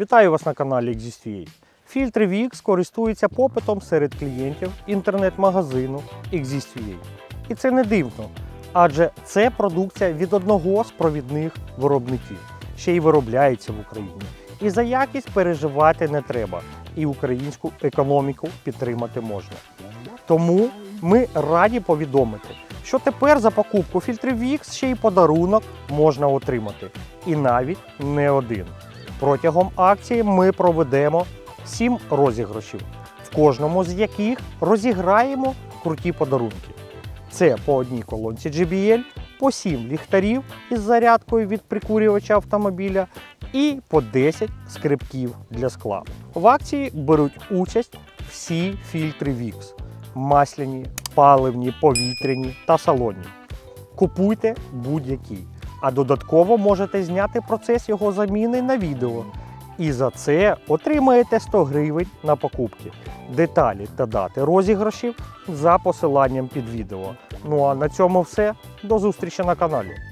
Вітаю вас на каналі XZTA. Фільтри VX користуються попитом серед клієнтів інтернет-магазину XZTA. І це не дивно, адже це продукція від одного з провідних виробників, ще й виробляється в Україні. І за якість переживати не треба, і українську економіку підтримати можна. Тому ми раді повідомити, що тепер за покупку фільтрів VX ще й подарунок можна отримати. І навіть не один. Протягом акції ми проведемо 7 розіграшів, в кожному з яких розіграємо круті подарунки. Це по одній колонці JBL, по 7 ліхтарів із зарядкою від прикурювача автомобіля і по 10 скрипків для скла. В акції беруть участь всі фільтри VIX – масляні, паливні, повітряні та салонні. Купуйте будь-який, а додатково можете зняти процес його заміни на відео. І за це отримаєте 100 гривень на покупки. Деталі та дати розіграшів за посиланням під відео. Ну а на цьому все. До зустрічі на каналі.